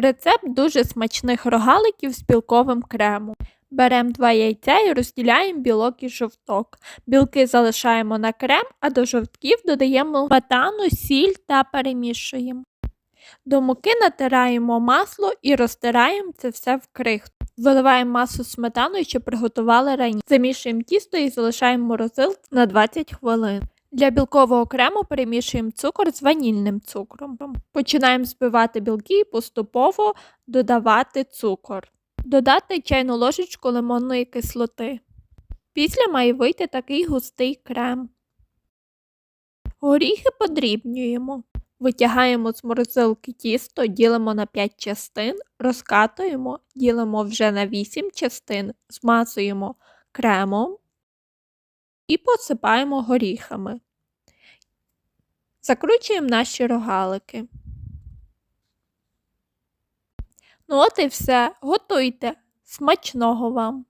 Рецепт дуже смачних рогаликів з білковим кремом. Беремо два яйця і розділяємо білок і жовток. Білки залишаємо на крем, а до жовтків додаємо сметану, сіль та перемішуємо. До муки натираємо масло і розтираємо це все в крихту. Виливаємо масу сметаною, що приготували раніше. Замішуємо тісто і залишаємо морозилці на 20 хвилин. Для білкового крему перемішуємо цукор з ванільним цукром. Починаємо збивати білки і поступово додавати цукор. Додати чайну ложечку лимонної кислоти. Після має вийти такий густий крем. Горіхи подрібнюємо. Витягаємо з морозилки тісто, ділимо на 5 частин, розкатуємо, ділимо вже на 8 частин, змазуємо кремом і посипаємо горіхами. Закручуємо наші рогалики. Ну от і все. Готуйте. Смачного вам!